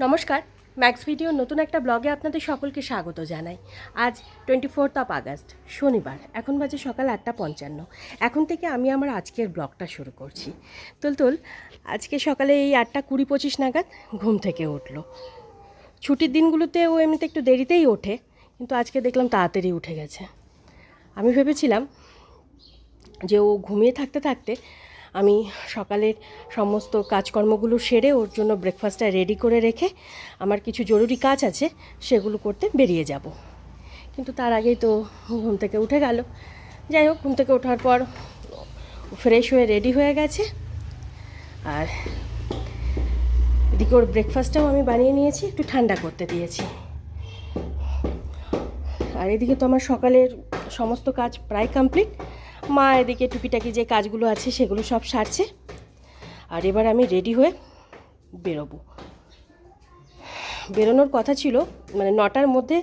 নমস্কার ম্যাক্স ভিডিওর নতুন একটা ব্লগে আপনাদের সকলকে স্বাগত জানাই। আজ টোয়েন্টি ফোর্থ অফ আগস্ট শনিবার, এখন বাজে সকাল আটটা পঞ্চান্ন। এখন থেকে আমি আমার আজকের ব্লগটা শুরু করছি। তুলতুল, আজকে সকালে এই আটটা কুড়ি পঁচিশ নাগাদ ঘুম থেকে উঠল। ছুটির দিনগুলোতে ও এমনিতে একটু দেরিতেই ওঠে, কিন্তু আজকে দেখলাম তাড়াতাড়ি উঠে গেছে। আমি ভেবেছিলাম যে ও ঘুমিয়ে থাকতে থাকতে আমি সকালের সমস্ত কাজকর্মগুলো সেরে ওর জন্য ব্রেকফাস্টটা রেডি করে রেখে আমার কিছু জরুরি কাজ আছে, সেগুলো করতে বেরিয়ে যাব। কিন্তু তার আগেই তো ঘুম থেকে উঠে গেল। যাই হোক, ঘুম থেকে ওঠার পর ফ্রেশ হয়ে রেডি হয়ে গেছে। আর এদিকে ওর ব্রেকফাস্টটাও আমি বানিয়ে নিয়েছি, একটু ঠান্ডা করতে দিয়েছি। আর এদিকে তো আমার সকালের সমস্ত কাজ প্রায় কমপ্লিট মা এদিকে টুপিটাকি যে কাজগুলো আছে সেগুলো সব সারছে আর এবার আমি রেডি হয়ে বেরোবো বেরোনোর কথা ছিল মানে নটার মধ্যে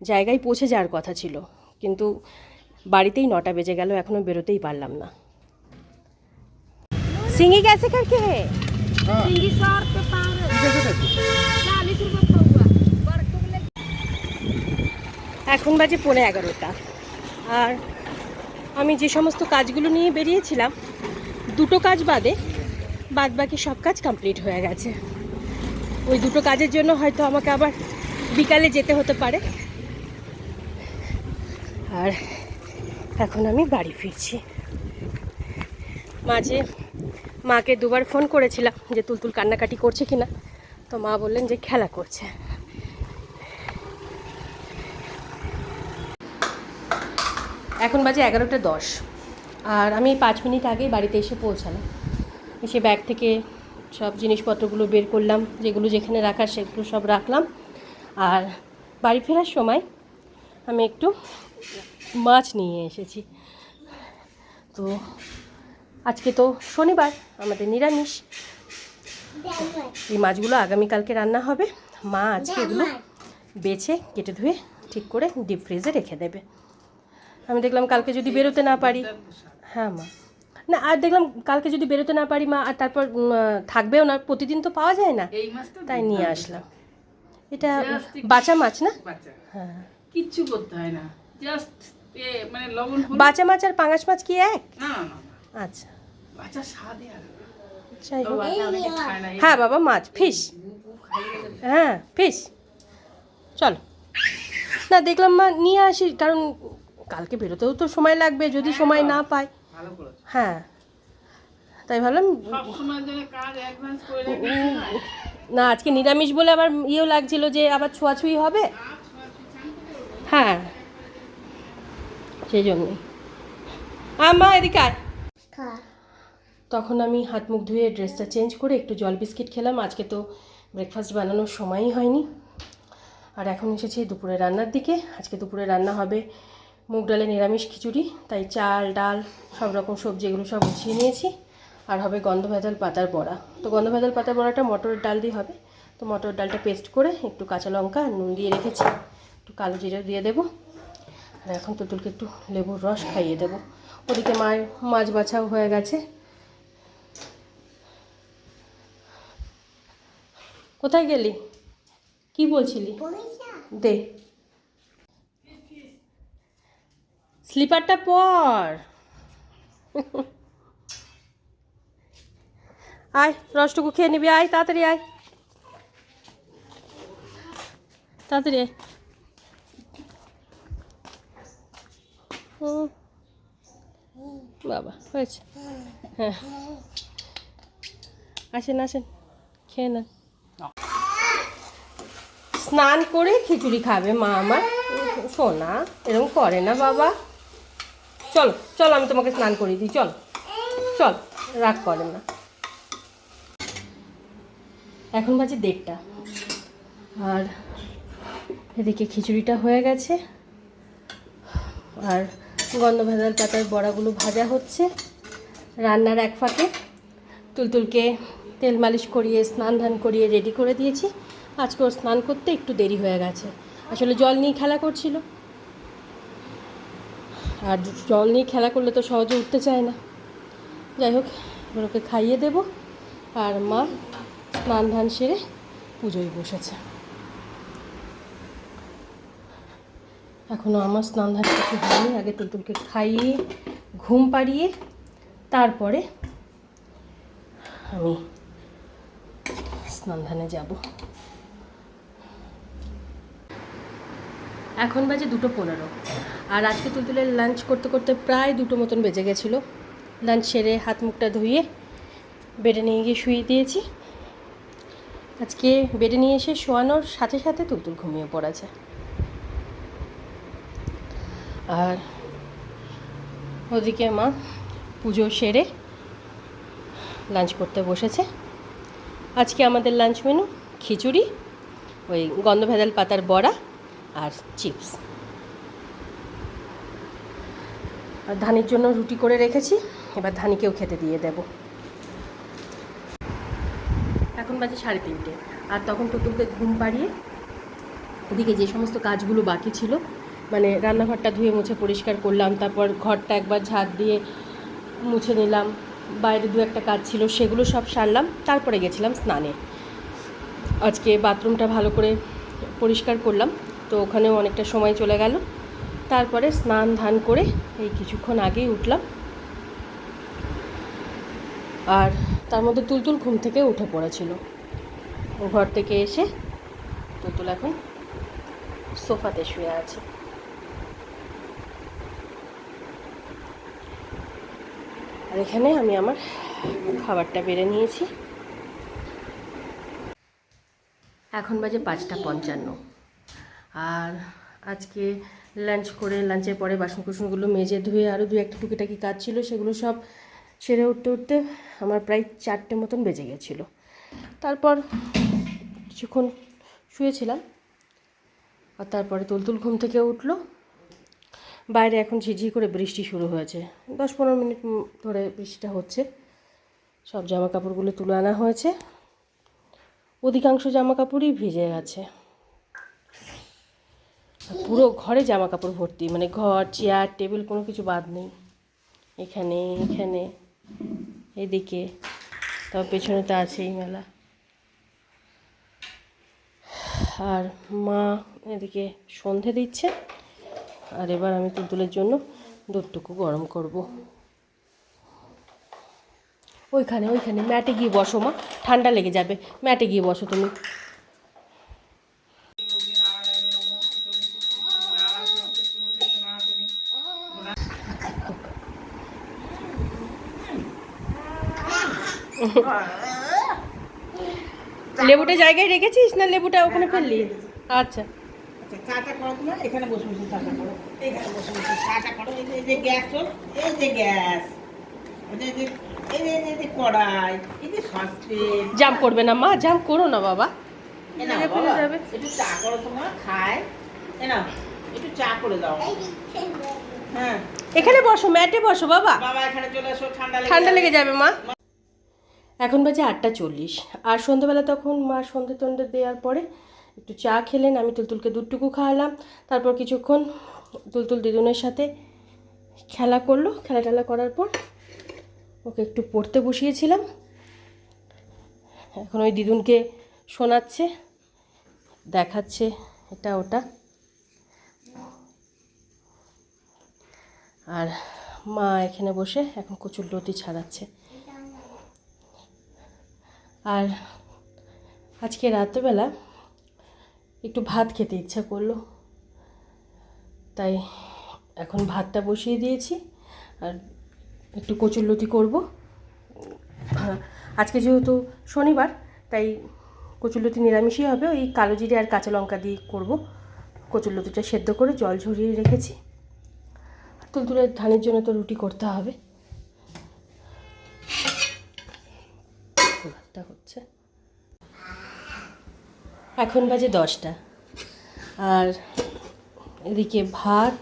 জায়গায় পৌঁছে যাওয়ার কথা ছিল কিন্তু বাড়িতেই নটা বেজে গেল এখনও বেরোতেই পারলাম না सिंगी कैसे करके है सिंगी सौ रुपये पाव चालीस रुपये पौवा बड़कों के लिए এখন বাজে পৌনে এগারোটা আর আমি যে সমস্ত কাজগুলো নিয়ে বেরিয়েছিলাম, দুটো কাজ বাদে বাদ বাকি সব কাজ কমপ্লিট হয়ে গেছে। ওই দুটো কাজের জন্য হয়তো আমাকে আবার বিকালে যেতে হতে পারে। আর এখন আমি বাড়ি ফিরছি। মাঝে মাকে দুবার ফোন করেছিলাম যে, তুলতুল কান্নাকাটি করছে কিনা। তো মা বললেন যে, খেলা করছে। এখন বাজে এগারোটা দশ। আর আমি পাঁচ মিনিট আগেই বাড়িতে এসে পৌঁছালাম। এসে ব্যাগ থেকে সব জিনিসপত্রগুলো বের করলাম যেগুলো যেখানে রাখার সেগুলো সব রাখলাম। আর বাড়ি ফেরার সময় আমি একটু মাছ নিয়ে এসেছি। তো আজকে তো শনিবার আমাদের নিরামিষ। এই মাছগুলো আগামীকালকে রান্না হবে। মা আজকে এগুলো বেছে কেটে ধুয়ে ঠিক করে ডিপ ফ্রিজে রেখে দেবে। আমি দেখলাম কালকে যদি বেরোতে না পারি। হ্যাঁ মা। না আর দেখলাম কালকে যদি বেরোতে না পারি মা আর তারপর থাকবেও না প্রতিদিন তো পাওয়া যায় না। তাই নিয়ে আসলাম। এটা বাঁচা মাছ না? হ্যাঁ। কিচ্ছু করতে হয় না। জাস্ট মানে লবণ বাঁচা মাছ আর পাঙাশ মাছ কি এক। আচ্ছা। এই হ্যাঁ বাবা মাছ ফিশ। হ্যাঁ ফিশ। চলো। না দেখলাম মা নিয়ে আসি কারণ কালকে বেরোতেও তো সময় লাগবে যদি সময় না পাই হ্যাঁ। তাই ভাবলাম হয়? না আজকে নিরামিষ বলে আবার ইয়েও লাগছিল যে আবার ছোঁয়াছুঁই হবে? হ্যাঁ। সেই জন্যই আমা এদিকে আয়। তখন আমি হাত মুখ ধুয়ে ড্রেসটা চেঞ্জ করে একটু জল বিস্কিট খেলাম। আজকে তো ব্রেকফাস্ট বানানোর সময়ই হয়নি। আর এখন এসেছি দুপুরে রান্নার দিকে। আজকে দুপুরে রান্না হবে মুগ ডালে নিরামিষ খিচুড়ি তাই চাল ডাল সব রকম সবজি এগুলো সব গুছিয়ে নিয়েছি। আর হবে গন্ধ ভেজাল পাতার বড়া। তো গন্ধ ভেজাল পাতার বড়াটা মটরের ডাল দিয়ে হবে। তো মটরের ডালটা পেস্ট করে একটু কাঁচা লঙ্কা আর নুন দিয়ে রেখেছি। একটু কালো জিরে দিয়ে দেবো। আর এখন তুতুলকে একটু লেবুর রস খাইয়ে দেবো। ওদিকে মায়ের মাছ বাছাও হয়ে গেছে। কোথায় গেলি? কি বলছিলি? দে। স্লিপারটা পর। আয়, রসটুকু খেয়ে নিবি, আয়, তাড়াতাড়ি আয়। তাড়াতাড়ি আয়। বাবা, হয়েছে। হ্যাঁ। আসেন আসেন, খেয়ে নেন। স্নান করে খিচুড়ি খাবে মা আমার। সোনা এরকম করে না বাবা। চলো চলো, আমি তোমাকে স্নান করিয়ে দিই, চল। চল, রাগ করে না। এখন বাজে দেড়টা। আর এদিকে খিচুড়িটা হয়ে গেছে। আর গন্ধ ভেজাল পাতার বড়াগুলো ভাজা হচ্ছে। রান্নার এক ফাঁকে তুলতুলকে তেল মালিশ করিয়ে, স্নান ধান করিয়ে রেডি করে দিয়েছি। আজকে ওর স্নান করতে একটু দেরি হয়ে গেছে। আসলে জল নিয়ে খেলা করছিল। আর জল নিয়ে খেলা করলে তো সহজে উঠতে চায় না। যাই হোক ওকে খাইয়ে দেবো। আর মা স্নান ধান সেরে পুজোয় বসেছে। এখনও আমার স্নান ধান কিছু হয়নি। আগে তুলতুলকে খাইয়ে, ঘুম পাড়িয়ে, তারপরে আমি স্নান ধানে যাব। এখন বাজে দুটো পনেরো। আর আজকে তুলতুলের লাঞ্চ করতে করতে প্রায় দুটো মতন বেজে গেছিল। লাঞ্চ সেরে হাত মুখটা ধুয়ে বেডে নিয়ে গিয়ে শুয়ে দিয়েছি। আজকে বেডে নিয়ে এসে শোয়ানোর সাথে সাথে তুলতুল ঘুমিয়ে পড়েছে। আর ওদিকে মা পুজো সেরে লাঞ্চ করতে বসেছে। আজকে আমাদের লাঞ্চ মেনু খিচুড়ি, ওই গন্ধভেদাল পাতার বড়া আর চিপস আর ধানির জন্য রুটি করে রেখেছি, এবার ধানিকেও খেতে দিয়ে দেব। এখন বাজে সাড়ে তিনটে, আর তখন টুটুলকে ঘুম পাড়িয়ে ওদিকে যে সমস্ত কাজগুলো বাকি ছিল মানে রান্নাঘরটা ধুয়ে মুছে পরিষ্কার করলাম, তারপর ঘরটা একবার ঝাড় দিয়ে মুছে নিলাম, বাইরে দু একটা কাজ ছিল, সেগুলো সব সারলাম, তারপরে গেছিলাম স্নানে। আজকে বাথরুমটা ভালো করে পরিষ্কার করলাম, তো ওখানেও অনেকটা সময় চলে গেল। তারপরে স্নান ধান করে এই কিছুক্ষণ আগেই উঠলাম। আর তার মধ্যে তুলতুল ঘুম থেকে উঠে পড়েছিল। ঘর থেকে এসে তুলতুল এখন সোফাতে শুয়ে আছে। আর এখানে আমি আমার খাবারটা বেড়ে নিয়েছি। এখন বাজে পাঁচটা পঞ্চান্ন। আর আজকে লাঞ্চ করে লাঞ্চের পরে বাসন কুসনগুলো মেজে ধুয়ে আরও দু একটা টুকিটাকি কাজ ছিল, সেগুলো সব সেরে উঠতে উঠতে আমার প্রায় চারটে মতন বেজে গেছিল। তারপর কিছুক্ষণ শুয়েছিলাম, আর তারপরে তুলতুল ঘুম থেকে উঠল। বাইরে এখন ঝিঝি করে বৃষ্টি শুরু হয়েছে। দশ পনেরো মিনিট ধরে বৃষ্টিটা হচ্ছে। সব জামা কাপড়গুলো তুলে আনা হয়েছে। অধিকাংশ জামা কাপড়ই ভিজে গেছে। পুরো ঘরে জামা কাপড় ভর্তি মানে ঘর চেয়ার টেবিল কোনো কিছু বাদ নেই। এখানে এখানে, এদিকে তার পেছনে তো আছেই মেলা। আর মা এদিকে সন্ধে দিচ্ছে, আর এবার আমি তুলতুলের জন্য দুধটুকু গরম করব। ওইখানে ওইখানে, ম্যাটে গিয়ে বসো মা, ঠান্ডা লেগে যাবে। ম্যাটে গিয়ে বসো তুমি। লেবুটা জায়গায় রেখেছিস না লেবুটা ওখানে ফেললি? আচ্ছা। আচ্ছা চাটা করো তোমার এখানে বসে বসে চাটা করো। এখানে বসে বসে চাটা করো। এই যে গ্যাস এই যে গ্যাস। এই যে এই যে এই যে- এই যে কড়াই এই যে সসপেন। জাম করবে না মা জাম করো না বাবা। একটু চা করো তোমার খায়। একটু চা করে দাও। হ্যাঁ। এখানে বসো ম্যাটে বসো বাবা। বাবা এখানে চলে এসো ঠান্ডা ঠান্ডা লেগে যাবে মা। এখন বাজে আটটা চল্লিশ। আর সন্ধ্যেবেলা তখন মা সন্ধে টন্ধে দেওয়ার পরে একটু চা খেলেন, আমি তুলতুলকে দুধটুকু খাওয়ালাম। তারপর কিছুক্ষণ তুলতুল দিদুনের সাথে খেলা করল। খেলা টেলা করার পর ওকে একটু পড়তে বসিয়েছিলাম। এখন ওই দিদুনকে শোনাচ্ছে, দেখাচ্ছে এটা ওটা। আর মা এখানে বসে এখন কচুর লতি ছাড়াচ্ছে। আর আজকে রাত্রেবেলা একটু ভাত খেতে ইচ্ছা করল। তাই এখন ভাতটা বসিয়ে দিয়েছি আর একটু কচুরলতি করব। আজকে যেহেতু শনিবার, তাই কচুরলতি নিরামিষই হবে। ওই কালো জিরে আর কাঁচা লঙ্কা দিয়ে করব। কচুরলতিটা সেদ্ধ করে জল ঝরিয়ে রেখেছি। তুলতুলের ধানের জন্য তো রুটি করতে হবে। ভাতটা হচ্ছে। এখন বাজে দশটা। আর এদিকে ভাত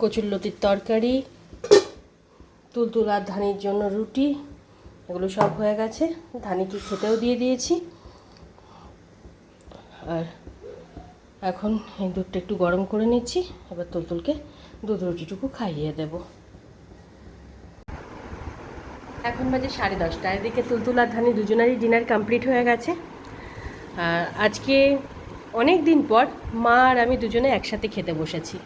কচুরলতির তরকারি তুলতুল আর ধানির জন্য রুটি, এগুলো সব হয়ে গেছে। ধানিকে খেতেও দিয়ে দিয়েছি। আর এখন এই দুধটা একটু গরম করে নিচ্ছি। এবার তুলতুলকে দুধ রুটিটুকু খাইয়ে দেব। এখন বাজে সাড়ে দশটা। এদিকে তুলতুল আর ধানি দুজনেরই ডিনার কমপ্লিট হয়ে গেছে। আর আজকে অনেক দিন পর মা আর আমি দুজনে একসাথে খেতে বসেছি।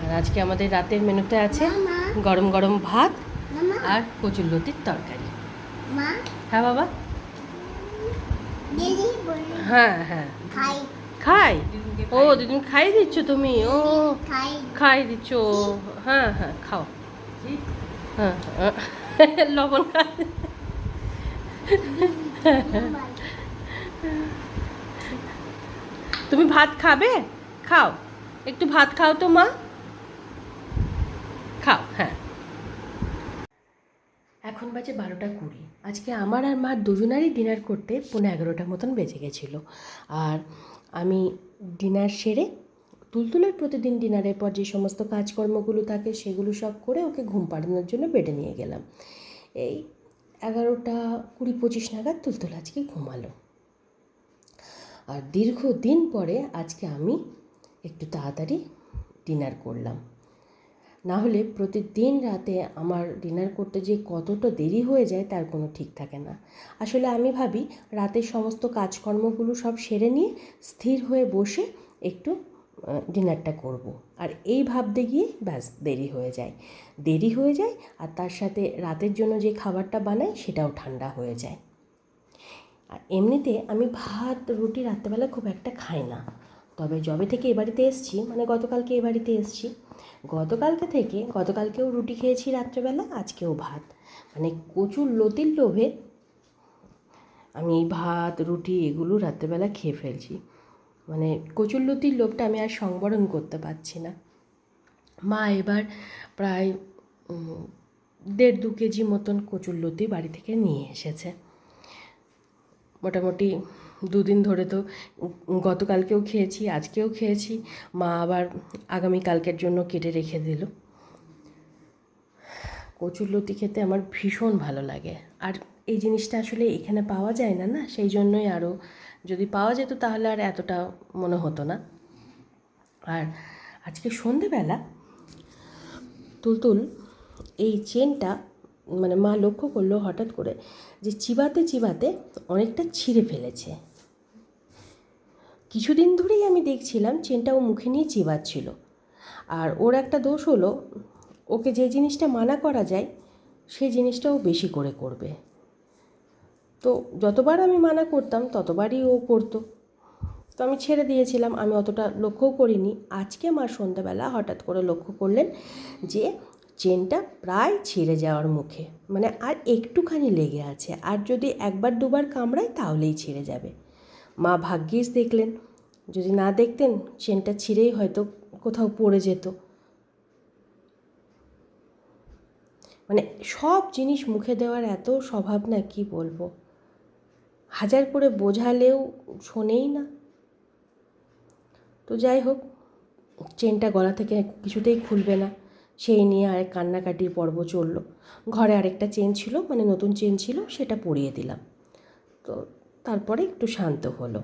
আর আজকে আমাদের রাতের মেনুতে আছে গরম গরম ভাত আর কচুর লতির তরকারি। হ্যাঁ বাবা? হ্যাঁ হ্যাঁ। খাই? ও দিদিন খাই দিচ্ছ তুমি? ও খাই। খাই দিচ্ছ। হ্যাঁ হ্যাঁ খাও। হ্যাঁ হ্যাঁ। লবণ খাই। তুমি ভাত খাবে? খাও। একটু ভাত খাও তো মা। খাও হ্যাঁ। এখন বাজে বারোটা কুড়ি। আজকে আমার আর মার দুজনারই ডিনার করতে পনেরো এগারোটার মতন বেজে গেছিল। আর আমি ডিনার সেরে তুলতুলের প্রতিদিন ডিনারের পর যে সমস্ত কাজকর্মগুলো থাকে সেগুলো সব করে ওকে ঘুম পাড়ানোর জন্য বেডে নিয়ে গেলাম। এই এগারোটা কুড়ি পঁচিশ নাগাদ তুলতুল আজকে ঘুমালো। আর দীর্ঘদিন পরে আজকে আমি একটু তাড়াতাড়ি ডিনার করলাম। না হলে প্রতিদিন রাতে আমার ডিনার করতে যে কতটা দেরি হয়ে যায় তার কোনো ঠিক থাকে না। আসলে আমি ভাবি রাতের সমস্ত কাজকর্মগুলো সব সেরে নিয়ে স্থির হয়ে বসে একটু ডিনারটা করব। আর এই ভাবতে গিয়ে ব্যাস দেরি হয়ে যায়। দেরি হয়ে যায় আর তার সাথে রাতের জন্য যে খাবারটা বানাই সেটাও ঠান্ডা হয়ে যায়। আর এমনিতে আমি ভাত, রুটি রাত্রেবেলা খুব একটা খাই না। তবে যবে থেকে এ বাড়িতে এসেছি মানে গতকালকে এ বাড়িতে এসেছি গতকালকে থেকে, গতকালকেও রুটি খেয়েছি রাত্রেবেলা, আজকেও ভাত। মানে কচুর লতির লোভে আমি এই ভাত, রুটি এগুলো রাত্রেবেলা খেয়ে ফেলছি। মানে কচুর লতির লোভটা আমি আর সংবরণ করতে পারছি না। মা এবার প্রায় দেড় দু কেজি মতন কচুর লতি বাড়ি থেকে নিয়ে এসেছে। মোটামুটি দুদিন ধরে তো গতকালকেও খেয়েছি, আজকেও খেয়েছি। মা আবার আগামীকালকের জন্য কেটে রেখে দিল। কচুর লতি খেতে আমার ভীষণ ভালো লাগে। আর এই জিনিসটা আসলে এখানে পাওয়া যায় না না? সেই জন্যই আরও যদি পাওয়া যেত তাহলে আর এতটা মনে হতো না। আর আজকে সন্ধেবেলা তুলতুল এই চেনটা মানে মা লক্ষ্য করল হঠাৎ করে যে চিবাতে চিবাতে অনেকটা ছিঁড়ে ফেলেছে। কিছুদিন ধরেই আমি দেখছিলাম চেনটা ও মুখে নিয়ে চিবাচ্ছিল। আর ওর একটা দোষ হলো, ওকে যে জিনিসটা মানা করা যায়, সেই জিনিসটা ও বেশি করে করবে। তো যতবার আমি মানা করতাম, ততবারই ও করতো। তো আমি ছেড়ে দিয়েছিলাম, আমি অতটা লক্ষ্যও করিনি। আজকে মা সন্ধ্যাবেলা হঠাৎ করে লক্ষ্য করলেন যে চেনটা প্রায় ছিঁড়ে যাওয়ার মুখে। মানে আর একটুখানি লেগে আছে। আর যদি একবার দুবার কামড়ায়, তাহলেই ছিঁড়ে যাবে। মা ভাগ্যিস দেখলেন। যদি না দেখতেন, চেনটা ছিঁড়েই হয়তো কোথাও পড়ে যেত। মানে সব জিনিস মুখে দেওয়ার এত স্বভাব না, কি বলব? হাজার করে বোঝালেও শোনেই না। তো যাই হোক, চেনটা গলা থেকে কিছুতেই খুলবে না। সেই নিয়ে আরেক কান্নাকাটির পর্ব চলল। ঘরে আরেকটা চেন ছিল মানে নতুন চেন ছিল, সেটা পরিয়ে দিলাম। তো তারপরে একটু শান্ত হলো।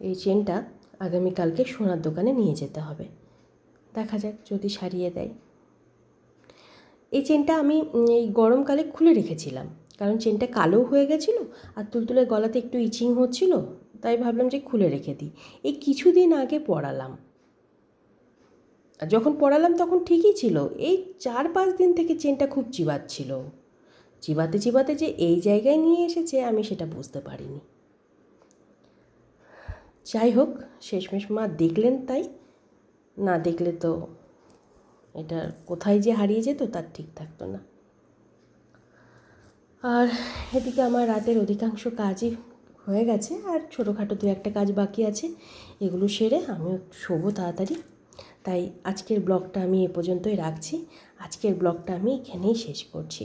এই চেনটা আগামীকালকে সোনার দোকানে নিয়ে যেতে হবে। দেখা যাক, যদি সারিয়ে দেয়। এই চেনটা আমি এই গরমকালে খুলে রেখেছিলাম। কারণ চেনটা কালো হয়ে গেছিল আর তুলতুলের গলাতে একটু ইচিং হচ্ছিল, তাই ভাবলাম যে খুলে রেখে দিই। এই কিছুদিন আগে পড়ালাম আর যখন পড়ালাম তখন ঠিকই ছিল। এই চার পাঁচ দিন থেকে চেনটা খুব চিবাচ্ছিল। চিবাতে চিবাতে যে এই জায়গায় নিয়ে এসেছে, আমি সেটা বুঝতে পারিনি। যাই হোক, শেষমেশ মা দেখলেন তাই। না দেখলে তো এটা কোথায় যে হারিয়ে যেত, তার ঠিক থাকতো না। আর এদিকে আমার রাতের অধিকাংশ কাজই হয়ে গেছে, আর ছোটোখাটো দু একটা কাজ বাকি আছে, এগুলো সেরে আমিও শোবো তাড়াতাড়ি। তাই আজকের ব্লগটা আমি এ পর্যন্তই রাখছি। আজকের ব্লগটা আমি এখানেই শেষ করছি।